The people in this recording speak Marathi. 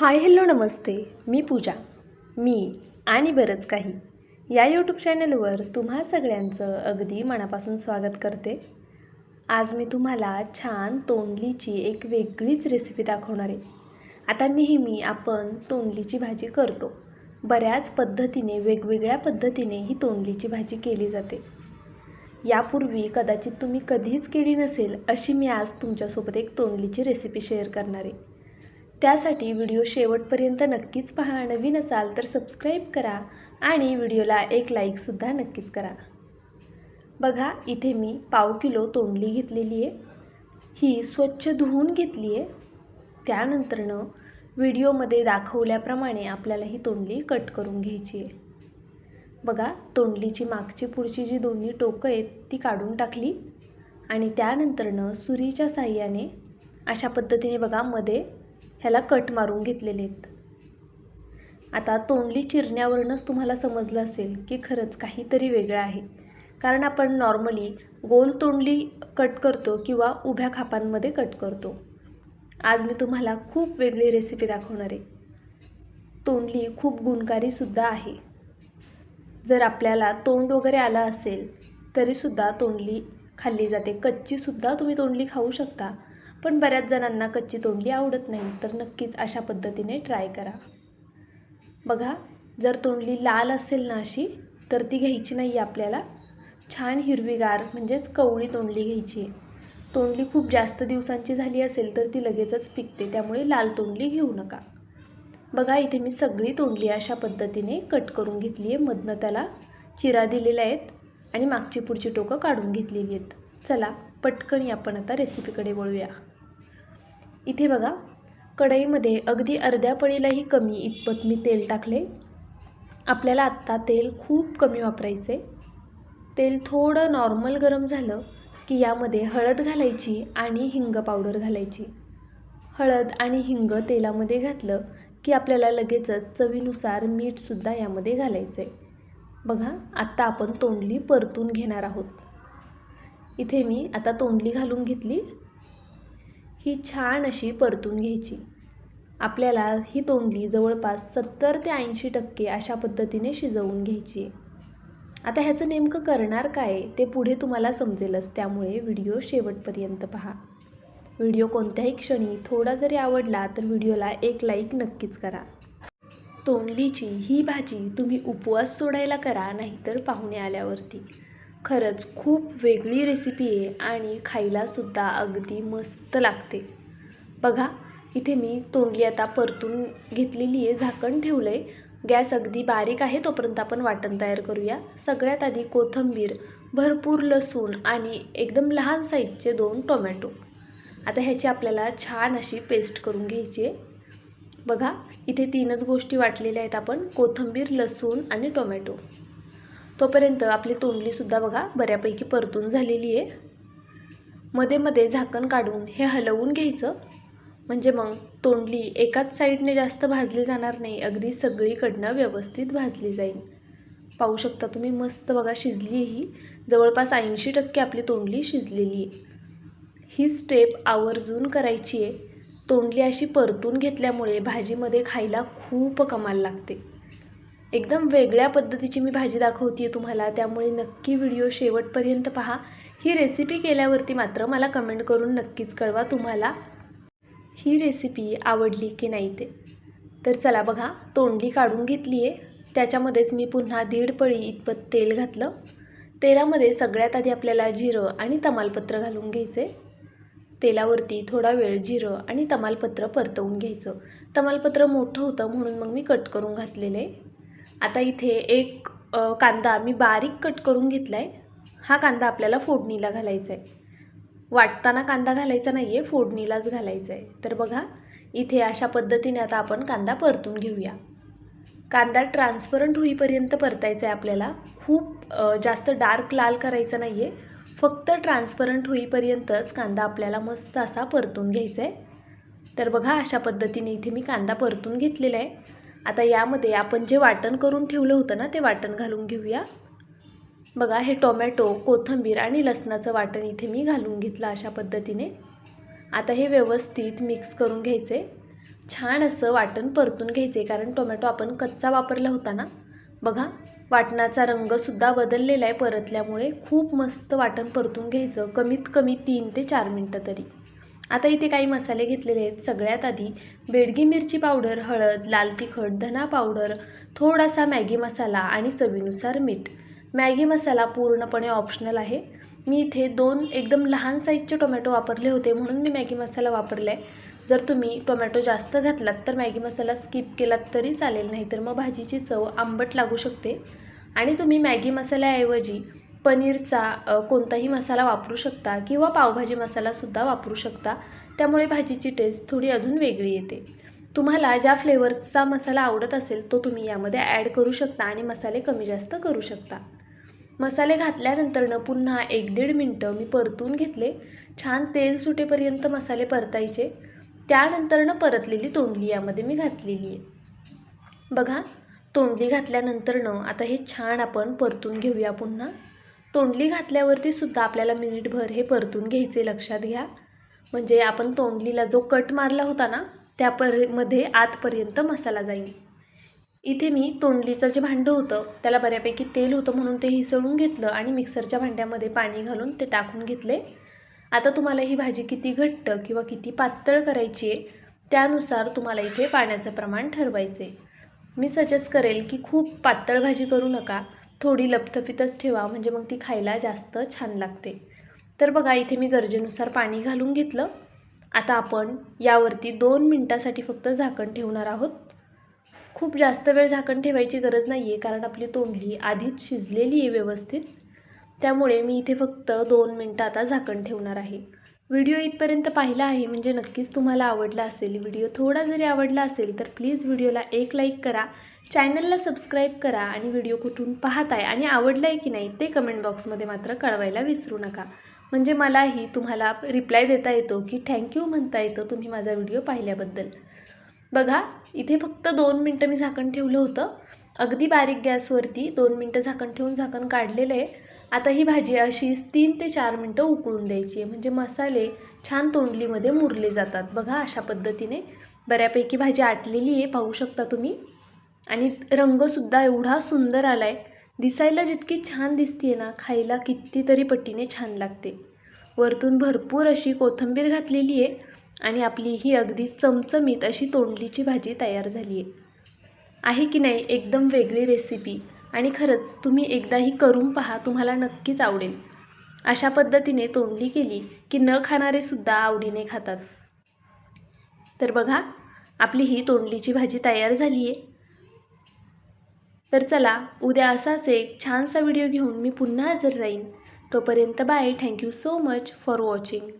हाय हॅलो नमस्ते. मी पूजा. मी आणि बरंच काही. या यूट्यूब चॅनलवर तुम्हा सगळ्यांचं अगदी मनापासून स्वागत करते. आज मी तुम्हाला छान तोंडलीची एक वेगळीच रेसिपी दाखवणार आहे. आता नेहमी आपण तोंडलीची भाजी करतो. बऱ्याच पद्धतीने वेगवेगळ्या पद्धतीने ही तोंडलीची भाजी केली जाते. यापूर्वी कदाचित तुम्ही कधीच केली नसेल अशी मी आज तुमच्यासोबत एक तोंडलीची रेसिपी शेअर करणार आहे. त्यासाठी व्हिडिओ शेवटपर्यंत नक्कीच पहा. नवीन असाल तर सबस्क्राईब करा आणि व्हिडिओला एक लाईकसुद्धा नक्कीच करा. बघा इथे मी पाव किलो तोंडली घेतलेली आहे. ही स्वच्छ धुवून घेतली आहे. त्यानंतरनं व्हिडिओमध्ये दाखवल्याप्रमाणे आपल्याला ही तोंडली कट करून घ्यायची आहे. बघा तोंडलीची मागची पुढची जी दोन्ही टोकं आहेत ती काढून टाकली. आणि त्यानंतरनं सुरीच्या साह्याने अशा पद्धतीने बघा मध्ये ह्याला कट मारून घेतलेले आहेत. आता तोंडली चिरण्यावरूनच तुम्हाला समजलं असेल की खरंच काहीतरी वेगळं आहे. कारण आपण नॉर्मली गोल तोंडली कट करतो किंवा उभ्या खापांमध्ये कट करतो. आज मी तुम्हाला खूप वेगळी रेसिपी दाखवणार आहे. तोंडली खूप गुणकारीसुद्धा आहे. जर आपल्याला तोंड वगैरे आलं असेल तरीसुद्धा तोंडली खाल्ली जाते. कच्चीसुद्धा तुम्ही तोंडली खाऊ शकता. पण बऱ्याच जणांना कच्ची तोंडली आवडत नाही तर नक्कीच अशा पद्धतीने ट्राय करा. बघा जर तोंडली लाल असेल ना अशी तर ती घ्यायची नाही आपल्याला. छान हिरवीगार म्हणजेच कवळी तोंडली घ्यायची. आहे तोंडली खूप जास्त दिवसांची झाली असेल तर ती लगेचच पिकते त्यामुळे लाल तोंडली घेऊ नका. बघा इथे मी सगळी तोंडली अशा पद्धतीने कट करून घेतली आहे. मधनं त्याला चिरा दिलेल्या आहेत आणि मागची पुढची टोकं काढून घेतलेली आहेत. चला पटकनी आपण आता रेसिपीकडे वळूया. इथे बघा कढईमध्ये अगदी अर्ध्या पळीलाही कमी इतपत मी तेल टाकले. आपल्याला आत्ता तेल खूप कमी वापरायचे तेल थोडं नॉर्मल गरम झालं की यामध्ये हळद घालायची आणि हिंग पावडर घालायची. हळद आणि हिंग तेलामध्ये घातलं की आपल्याला लगेचच चवीनुसार मीठसुद्धा यामध्ये घालायचं आहे बघा आत्ता आपण तोंडली परतून घेणार आहोत. इथे मी आता तोंडली घालून घेतली. ही छान अशी परतून घ्यायची. आपल्याला ही तोंडली जवळपास सत्तर ते ऐंशी टक्के अशा पद्धतीने शिजवून घ्यायची. आहे आता ह्याचं नेमकं करणार काय ते पुढे तुम्हाला समजेलच त्यामुळे व्हिडिओ शेवटपर्यंत पहा. व्हिडिओ कोणत्याही क्षणी थोडा जरी आवडला तर व्हिडिओला एक लाईक नक्कीच करा. तोंडलीची ही भाजी तुम्ही उपवास सोडायला करा नाहीतर पाहुणे आल्यावरती. खरंच खूप वेगळी रेसिपी आहे आणि खायलासुद्धा अगदी मस्त लागते. बघा इथे मी तोंडली आता परतून घेतलेली आहे झाकण ठेवलं आहे गॅस अगदी बारीक आहे तोपर्यंत आपण वाटण तयार करूया. सगळ्यात आधी कोथिंबीर भरपूर लसूण आणि एकदम लहान साईजचे दोन टोमॅटो आता ह्याची आपल्याला छान अशी पेस्ट करून घ्यायची आहे. बघा इथे तीनच गोष्टी वाटलेल्या आहेत आपण कोथिंबीर लसूण आणि टोमॅटो तोपर्यंत आपली तोंडलीसुद्धा बघा बऱ्यापैकी परतून झालेली आहे. मध्ये मध्ये झाकण काढून हे हलवून घ्यायचं. म्हणजे मग तोंडली एकाच साईडने जास्त भाजली जाणार नाही अगदी सगळीकडनं व्यवस्थित भाजली जाईल. पाहू शकता तुम्ही मस्त बघा शिजली ही. जवळपास ऐंशी टक्के आपली तोंडली शिजलेली आहे. ही स्टेप आवर्जून करायची आहे. तोंडली अशी परतून घेतल्यामुळे भाजीमध्ये खायला खूप कमाल लागते. एकदम वेगळ्या पद्धतीची मी भाजी दाखवते आहे तुम्हाला. त्यामुळे नक्की व्हिडिओ शेवटपर्यंत पहा. ही रेसिपी केल्यावरती मात्र मला कमेंट करून नक्कीच कळवा तुम्हाला. ही रेसिपी आवडली की नाही ते. तर चला बघा तोंडली काढून घेतली आहे त्याच्यामध्येच मी पुन्हा दीड पळी इतपत तेल घातलं. तेलामध्ये सगळ्यात आधी आपल्याला जिरं आणि तमालपत्र घालून घ्यायचे. तेलावरती थोडा वेळ जिरं आणि तमालपत्र परतवून घ्यायचं. तमालपत्र मोठं होतं म्हणून मग मी कट करून घातलेलं. आहे आता इथे एक कांदा मी बारीक कट करून घेतला आहे हा कांदा आपल्याला फोडणीला घालायचा आहे वाटताना कांदा घालायचा नाही आहे फोडणीलाच घालायचा आहे तर बघा इथे अशा पद्धतीने आता आपण कांदा परतून घेऊया. कांदा ट्रान्सपरंट होईपर्यंत परतायचा आहे आपल्याला. खूप जास्त डार्क लाल करायचा नाही आहे फक्त ट्रान्सपरंट होईपर्यंतच कांदा आपल्याला मस्त असा परतून घ्यायचा आहे तर बघा अशा पद्धतीने इथे मी कांदा परतून घेतलेला आहे आता यामध्ये आपण जे वाटण करून ठेवलं होतं ना ते वाटण घालून घेऊया. बघा हे टोमॅटो कोथिंबीर आणि लसणाचं वाटण इथे मी घालून घेतलं अशा पद्धतीने. आता हे व्यवस्थित मिक्स करून घ्यायचे. छान असं वाटण परतून घ्यायचे कारण टोमॅटो आपण कच्चा वापरला होता ना. बघा वाटणाचा रंगसुद्धा बदललेला आहे परतल्यामुळे. खूप मस्त वाटण परतून घ्यायचं कमीत कमी तीन ते चार मिनटं तरी. आता इथे काही मसाले घेतलेले आहेत. सगळ्यात आधी बेडगी मिरची पावडर हळद लाल तिखट धना पावडर थोडासा मॅगी मसाला आणि चवीनुसार मीठ. मॅगी मसाला पूर्णपणे ऑप्शनल आहे. मी इथे दोन एकदम लहान साईजचे टोमॅटो वापरले होते म्हणून मी मॅगी मसाला वापरला आहे जर तुम्ही टोमॅटो जास्त घातलात तर मॅगी मसाला स्किप केलात तरी चालेल नाही तर मग भाजीची चव आंबट लागू शकते. आणि तुम्ही मॅगी मसाल्याऐवजी पनीरचा कोणताही मसाला वापरू शकता किंवा पावभाजी मसालासुद्धा वापरू शकता. त्यामुळे भाजीची टेस्ट थोडी अजून वेगळी येते. तुम्हाला ज्या फ्लेवरचा मसाला आवडत असेल तो तुम्ही यामध्ये ॲड करू शकता आणि मसाले कमी जास्त करू शकता. मसाले घातल्यानंतरनं पुन्हा एक दीड मिनटं मी परतून घेतले. छान तेल सुटेपर्यंत मसाले परतायचे. त्यानंतरनं परतलेली तोंडली यामध्ये मी घातलेली आहे. बघा तोंडली घातल्यानंतरनं आता हे छान आपण परतून घेऊया पुन्हा. तोंडली घातल्यावरती सुद्धा आपल्याला मिनिटभर हे परतून घ्यायचे लक्षात घ्या. म्हणजे आपण तोंडलीला जो कट मारला होता ना त्यापरमध्ये आतपर्यंत मसाला जाईल. इथे मी तोंडलीचं जे भांडं होतं त्याला बऱ्यापैकी तेल होतं म्हणून ते हिसळून घेतलं आणि मिक्सरच्या भांड्यामध्ये पाणी घालून ते टाकून घेतले. आता तुम्हाला ही भाजी किती घट्ट किंवा किती पातळ करायची आहे त्यानुसार तुम्हाला इथे पाण्याचं प्रमाण ठरवायचे मी सजेस्ट करेल की खूप पातळ भाजी करू नका. थोडी लपथपीतच ठेवा म्हणजे मग ती खायला जास्त छान लागते. तर बघा इथे मी गरजेनुसार पाणी घालून घेतलं. आता आपण यावरती दोन मिनटासाठी फक्त झाकण ठेवणार आहोत. खूप जास्त वेळ झाकण ठेवायची गरज नाही आहे कारण आपली तोंडली आधीच शिजलेली आहे व्यवस्थित. त्यामुळे मी इथे फक्त दोन मिनटं आता झाकण ठेवणार आहे. व्हिडिओ इथपर्यंत पाहिला आहे म्हणजे नक्कीच तुम्हाला आवडला असेल. व्हिडिओ थोडा जरी आवडला असेल तर प्लीज व्हिडिओला एक लाईक करा चॅनलला सबस्क्राईब करा आणि व्हिडिओ कुठून पाहत आहे आणि आवडला आहे की नाही ते कमेंट बॉक्समध्ये मात्र कळवायला विसरू नका. म्हणजे मलाही तुम्हाला रिप्लाय देता येतो की थँक्यू म्हणता येतं तुम्ही माझा व्हिडिओ पाहिल्याबद्दल. बघा इथे फक्त दोन मिनटं मी झाकण ठेवलं होतं. अगदी बारीक गॅसवरती दोन मिनटं झाकण ठेवून झाकण काढलेलं आहे. आता ही भाजी अशीच तीन ते चार मिनटं उकळून द्यायची आहे. म्हणजे मसाले छान तोंडलीमध्ये मुरले जातात. बघा अशा पद्धतीने बऱ्यापैकी भाजी आटलेली आहे पाहू शकता तुम्ही. आणि रंगसुद्धा एवढा सुंदर आला आहे दिसायला जितकी छान दिसते ना खायला कितीतरी पट्टीने छान लागते. वरतून भरपूर अशी कोथिंबीर घातलेली आहे आणि आपली ही अगदी चमचमीत अशी तोंडलीची भाजी तयार झाली आहे. आहे की नाही? एकदम वेगळी रेसिपी आणि खरंच तुम्ही एकदाही करून पहा तुम्हाला नक्कीच आवडेल. अशा पद्धतीने तोंडली केली की न खाणारेसुद्धा आवडीने खातात. तर बघा आपली ही तोंडलीची भाजी तयार झाली आहे. तर चला उद्या असाच एक छानसा व्हिडिओ घेऊन मी पुन्हा हजर राहीन. तोपर्यंत bye thank you so much for watching.